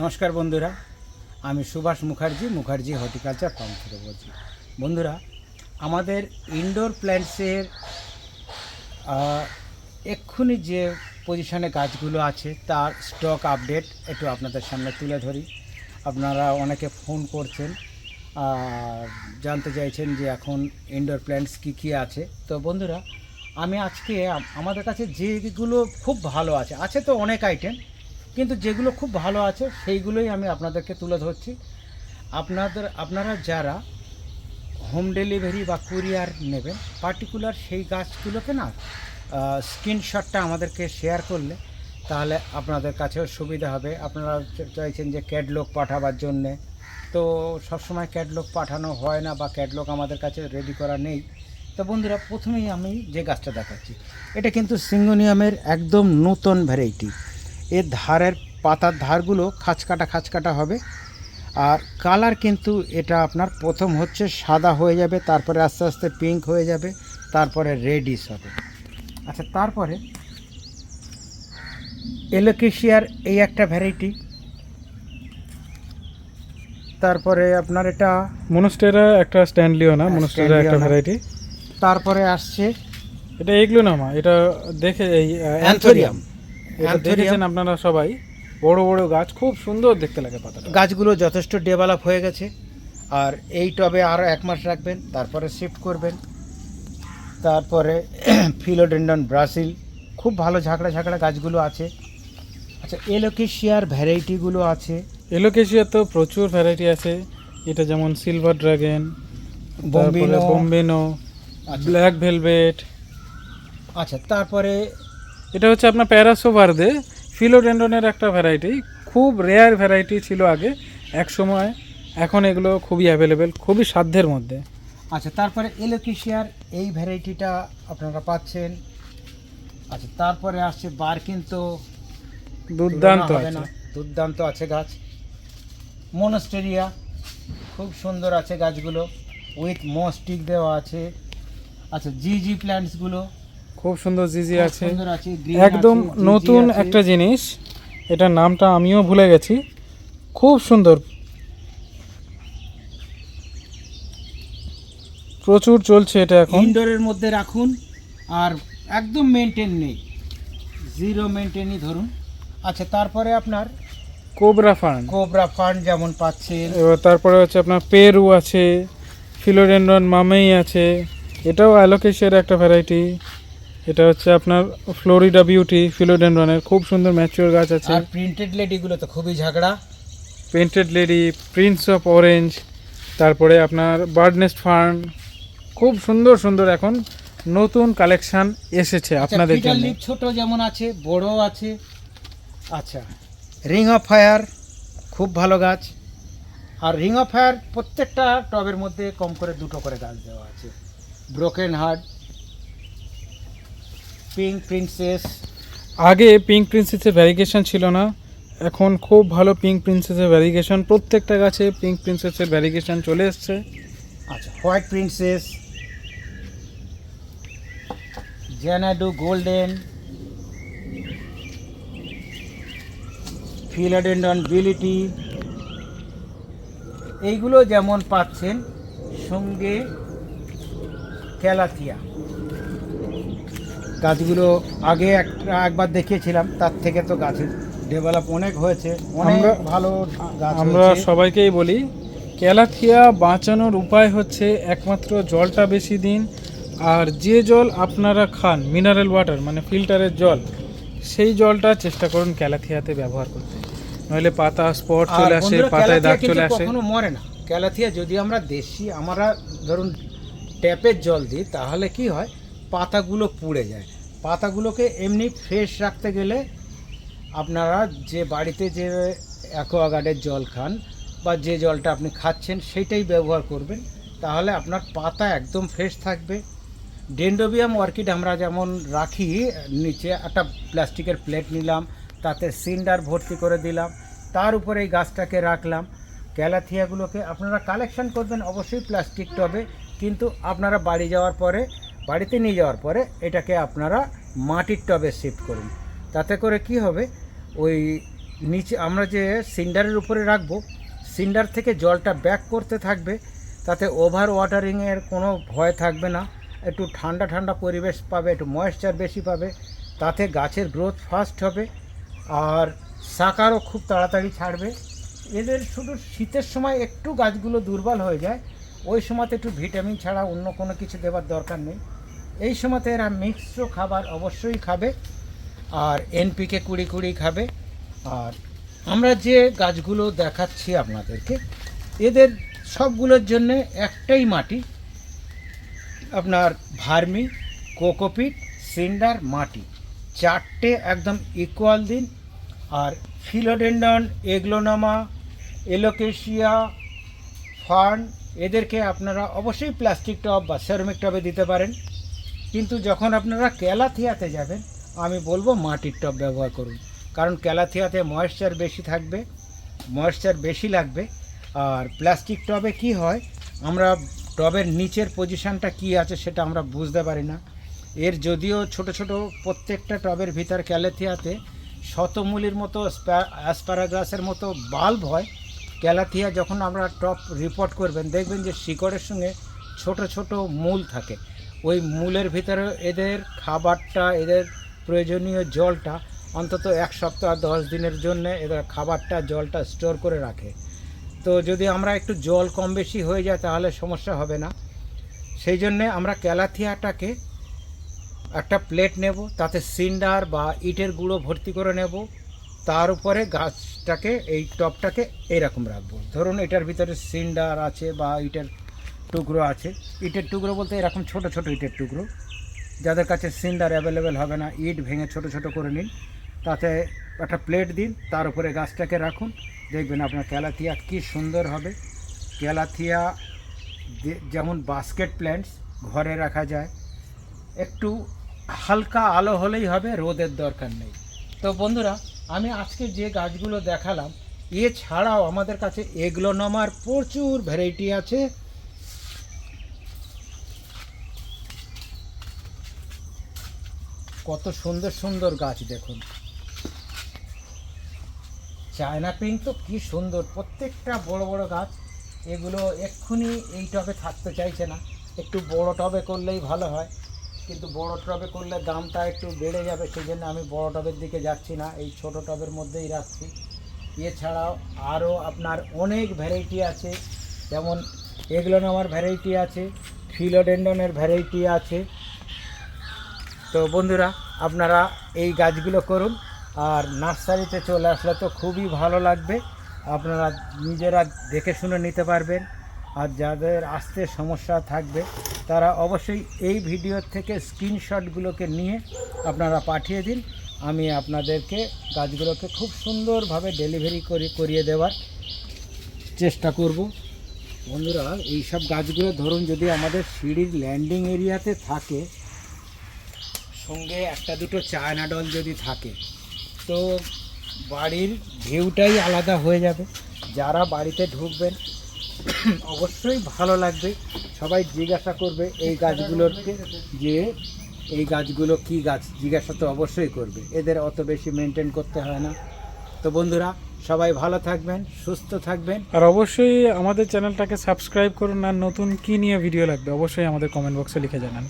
নমস্কার বন্ধুরা, আমি সুভাষ মুখার্জি মুখার্জি হর্টিকালচার ফার্ম থেকে বলছি। বন্ধুরা, আমাদের ইনডোর প্ল্যান্টসের এক্ষুনি যে পজিশনে গাছগুলো আছে, তার স্টক আপডেট একটু আপনাদের সামনে তুলে ধরি। আপনারা অনেকে ফোন করছেন জানতে চাইছেন যে এখন ইনডোর প্ল্যান্টস কী কী আছে। তো বন্ধুরা, আমি আজকে আমাদের কাছে যেগুলো খুব ভালো আছে আছে তো অনেক আইটেম কিন্তু যেগুলো খুব ভালো আছে, সেইগুলোই আমি আপনাদেরকে তুলে ধরছি। আপনাদের, আপনারা যারা হোম ডেলিভারি বা কুরিয়ার নেবেন পার্টিকুলার সেই গাছগুলোকে না স্ক্রিনশটটা আমাদেরকে শেয়ার করলে, তাহলে আপনাদের কাছেও সুবিধা হবে। আপনারা চাইছেন যে ক্যাটলগ পাঠাবার জন্যে। তো সবসময় ক্যাটলগ পাঠানো হয় না বা ক্যাটলগ আমাদের কাছে রেডি করা নেই। তো বন্ধুরা, প্রথমেই আমি যে গাছটা দেখাচ্ছি, এটা কিন্তু সিঙ্গোনিয়ামের একদম নতুন ভ্যারাইটি এর ধারের পাতার ধারগুলো খাঁচকাটা খাঁচকাটা হবে। আর কালার কিন্তু এটা আপনার প্রথম হচ্ছে সাদা হয়ে যাবে তারপরে আস্তে আস্তে পিঙ্ক হয়ে যাবে তারপরে রেডিশ হবে। আচ্ছা তারপরে এলোকেশিয়ার এই একটা ভ্যারাইটি তারপরে আপনার এটা মনস্টেরা একটা স্ট্যান্ডলিও না মনস্টেরা একটা ভ্যারাইটি তারপরে আসছে এটা এগুলো না মা এটা দেখে এই অ্যান্থোরিয়াম দেখেছেন আপনারা সবাই? বড় বড় গাছ খুব সুন্দর দেখতে লাগে পাতাটা। গাছগুলো যথেষ্ট ডেভেলপ হয়ে গেছে। আর এই টবে আরও এক মাস রাখবেন তারপরে শিফট করবেন। তারপরে ফিলোডেন্ডন ব্রাসিল খুব ভালো ঝাঁকড়া ঝাঁকড়া গাছগুলো আছে। আচ্ছা এলোকেশিয়ার ভ্যারাইটিগুলো আছে। এলোকেশিয়া তো প্রচুর ভ্যারাইটি আছে। এটা যেমন সিলভার ড্রাগন। বোম্বেনো ব্ল্যাক ভেলভেট আচ্ছা তারপরে এটা হচ্ছে আপনার প্যারাসো ভার্দে ফিলোডেন্ডনের একটা ভ্যারাইটি খুব রেয়ার ভ্যারাইটি ছিল আগে এক সময়। এখন এগুলো খুবই অ্যাভেলেবেল খুবই সাধ্যের মধ্যে। আচ্ছা তারপরে এলোকেশিয়ার এই ভ্যারাইটিটা আপনারা পাচ্ছেন। আচ্ছা তারপরে আসছে বার কিন্তু দুর্দান্ত না। দুর্দান্ত আছে গাছ। মনস্টেরিয়া খুব সুন্দর আছে গাছগুলো। উইথ মস্টিক দেওয়া আছে। আচ্ছা জি জি প্ল্যান্টসগুলো খুব সুন্দর জিজি আছে। একদম নতুন একটা জিনিস। এটার নামটা আমিও ভুলে গেছি। খুব সুন্দর। প্রচুর চলছে এটা এখন। ইনডোরের মধ্যে রাখুন আর একদম মেনটেন নেই। জিরো মেনটেনই ধরুন। আচ্ছা তারপরে আপনার কোবরা ফান্ড কোবরা ফান্ড যেমন পাচ্ছেন। এবার তারপরে হচ্ছে আপনার পেরু আছে ফিলোডেন্ড্রন মামেই আছে। এটাও অ্যালোকেশিয়ার একটা ভ্যারাইটি এটা হচ্ছে আপনার ফ্লোরিডা বিউটি ফিলোডেন্ড্রনের খুব সুন্দর ম্যাচিওর গাছ আছে। আর প্রিন্টেড লেডিগুলো তো খুবই ঝাগড়া printed lady prince of orange তারপরে আপনার বার্ড নেস্ট ফার্ন খুব সুন্দর সুন্দর এখন নতুন কালেকশন এসেছে আপনাদের ফিডার জন্য। ছোট যেমন আছে বড় আছে। আচ্ছা। রিং অফ ফায়ার খুব ভালো গাছ। আর রিং অফ ফায়ার প্রত্যেকটা টবের মধ্যে কম করে দুটো করে গাছ দেওয়া আছে। ব্রোকেন হার্ট পিঙ্ক প্রিন্সেস আগে পিঙ্ক প্রিন্সেসের ভ্যারিগেশন ছিল না। এখন খুব ভালো পিঙ্ক প্রিন্সেসের ভ্যারিগেশন প্রত্যেকটা গাছে পিঙ্ক প্রিন্সেসের ভ্যারিগেশন চলে এসছে। আচ্ছা white princess Xanadu golden philodendron বিলিটি এইগুলো যেমন পাচ্ছেন সঙ্গে ক্যালাথিয়া গাছগুলো আগে একটা একবার দেখিয়েছিলাম তার থেকে তো গাছের ডেভেলপ অনেক হয়েছে অনেক ভালো গাছ আমরা সবাইকেই বলি ক্যালাথিয়া বাঁচানোর উপায় হচ্ছে একমাত্র জলটা বেশি দিন আর যে জল আপনারা খান মিনারেল ওয়াটার মানে ফিল্টারের জল সেই জলটা চেষ্টা করুন ক্যালাথিয়াতে ব্যবহার করতে। নইলে পাতা স্পট চলে আসে পাতায় দাগ চলে আসে। কখনো মরে না। ক্যালাথিয়া যদি আমরা দেশি আমরা ধরুন ট্যাপের জল দিই তাহলে কি হয়? পাতাগুলো পুড়ে যায়। পাতাগুলোকে এমনি ফ্রেশ রাখতে গেলে আপনারা যে বাড়িতে যে অ্যাকোয়াগার্ডের জল খান বা যে জলটা আপনি খাচ্ছেন সেইটাই ব্যবহার করবেন। তাহলে আপনার পাতা একদম ফ্রেশ থাকবে। ডেন্ডোবিয়াম অর্কিড আমরা যেমন রাখি, নিচে একটা প্লাস্টিকের প্লেট নিলাম, তাতে সিন্ডার ভর্তি করে দিলাম, তার উপরে এই গাছটাকে রাখলাম। ক্যালাথিয়াগুলোকে আপনারা কালেকশন করবেন, অবশ্যই প্লাস্টিক টবে, কিন্তু আপনারা বাড়ি যাওয়ার পরে বাড়িতে নিয়ে যাওয়ার পরে এটাকে আপনারা মাটির টবে শিফট করুন। তাতে করে কি হবে? ওই নিচে আমরা যে সিন্ডারের উপরে রাখব, সিন্ডার থেকে জলটা ব্যাক করতে থাকবে। তাতে ওভার ওয়াটারিংয়ের কোনো ভয় থাকবে না। একটু ঠান্ডা ঠান্ডা পরিবেশ পাবে, একটু ময়েশ্চার বেশি পাবে। তাতে গাছের গ্রোথ ফাস্ট হবে। আর সাকারও খুব তাড়াতাড়ি ছাড়বে। এদের শুধু শীতের সময় একটু গাছগুলো দুর্বল হয়ে যায়। ওই সময়তে একটু ভিটামিন ছাড়া অন্য কোনো কিছু দেওয়ার দরকার নেই। এই সময়তে এরা মিক্সড খাবার অবশ্যই খাবে, আর এনপিকে কুড়ি কুড়ি খাবে। আর আমরা যে গাছগুলো দেখাচ্ছি আপনাদেরকে, এদের সবগুলোর জন্য একটাই মাটি, আপনার ভার্মি, কোকোপিট, সিন্ডার মাটি। চারটে একদম ইকুয়াল দিন। আর ফিলোডেন্ডন, এগলোনামা, এলোকেশিয়া, ফার্ন এদেরকে আপনারা অবশ্যই প্লাস্টিক টব বা সেরামিক টবে দিতে পারেন। কিন্তু যখন আপনারা ক্যালাথিয়াতে যাবেন, আমি বলব মাটির টব ব্যবহার করুন। কারণ ক্যালাথিয়াতে ময়েশ্চার বেশি থাকবে ময়েশ্চার বেশি লাগবে। আর প্লাস্টিক টবে কি হয়, আমরা টবের নিচের পজিশানটা কি আছে সেটা আমরা বুঝতে পারি না। এর যদিও ছোট ছোট প্রত্যেকটা টবের ভিতর ক্যালাথিয়াতে শতমূলির মতো অ্যাসপারাগাসের মতো বাল্ব হয় ক্যালাথিয়া যখন আমরা টপ রিপোর্ট করবেন, দেখবেন যে শিকড়ের সঙ্গে ছোট ছোট মূল থাকে। ওই মূলের ভিতরে এদের খাবারটা, এদের প্রয়োজনীয় জলটা অন্তত এক সপ্তাহ দশ দিনের জন্য এদের খাবারটা, জলটা স্টোর করে রাখে। তো যদি আমরা একটু জল কম বেশি হয়ে যায়, তাহলে সমস্যা হবে না। সেই জন্যে আমরা ক্যালাথিয়াটাকে একটা প্লেট নেব, তাতে সিন্ডার বা ইটের গুঁড়ো ভর্তি করে নেব। তার উপরে গাছটাকে, এই টপটাকে এইরকম রাখব। ধরুন এটার ভিতরে সিন্ডার আছে বা ইটের টুকরো আছে। ইটের টুকরো বলতে এরকম ছোট ছোট ইটের টুকরো। যাদের কাছে সিন্ডার অ্যাভেলেবেল হবে না, ইট ভেঙে ছোট ছোট করে নিন। তাতে একটা প্লেট দিন, তার উপরে গাছটাকে রাখুন। দেখবেন আপনার ক্যালাথিয়া কি সুন্দর হবে। ক্যালাথিয়া যেমন বাস্কেট প্ল্যান্টস ঘরে রাখা যায়। একটু হালকা আলো হলেই হবে, রোদের দরকার নেই। তো বন্ধুরা আমি আজকে যে গাছগুলো দেখালাম, এছাড়াও আমাদের কাছে এগ্লোনমার প্রচুর ভ্যারাইটি আছে। কত সুন্দর সুন্দর গাছ দেখুন। চায়না পিঙ্ক তো কি সুন্দর, প্রত্যেকটা বড় বড় গাছ, এগুলো এক্ষুনি এই টবে থাকতে চাইছে না। একটু বড় টবে করলেই ভালো হয়। কিন্তু বড় টবে করলে দামটা একটু বেড়ে যাবে সেই জন্য আমি বড় টবের দিকে যাচ্ছি না, এই ছোট টবের মধ্যেই রাখছি। এছাড়াও আরও আপনার অনেক ভ্যারাইটি আছে, যেমন এগুলো আমার ভ্যারাইটি আছে, ফিলোডেন্ডনের ভ্যারাইটি আছে। তো বন্ধুরা, আপনারা এই গাছগুলো করুন, আর নার্সারিতে চলে আসলে তো খুবই ভালো লাগবে, আপনারা নিজেরা দেখে শুনে নিতে পারবেন। আর যাদের আসতে সমস্যা থাকবে, তারা অবশ্যই এই ভিডিও থেকে স্ক্রিনশটগুলোকে নিয়ে আপনারা পাঠিয়ে দিন। আমি আপনাদেরকে গাছগুলোকে খুব সুন্দরভাবে ডেলিভারি করে, করিয়ে দেওয়ার চেষ্টা করব। বন্ধুরা এই সব গাছগুলো ধরুন যদি আমাদের সিঁড়ির ল্যান্ডিং এরিয়াতে থাকে, সঙ্গে একটা দুটো চায়না ডল যদি থাকে, তো বাড়ির ভিউটাই আলাদা হয়ে যাবে। যারা বাড়িতে ঢুকবেন অবশ্যই ভালো লাগবে। সবাই জিজ্ঞাসা করবে এই গাছগুলোকে যে এই গাছগুলো কি গাছ, জিজ্ঞাসা তো অবশ্যই করবে। এদের অত বেশি মেনটেন করতে হয় না। তো বন্ধুরা, সবাই ভালো থাকবেন, সুস্থ থাকবেন। আর অবশ্যই আমাদের চ্যানেলটাকে সাবস্ক্রাইব করুন, আর নতুন কি নিয়ে ভিডিও লাগবে, অবশ্যই আমাদের কমেন্ট বক্সে লিখে জানান।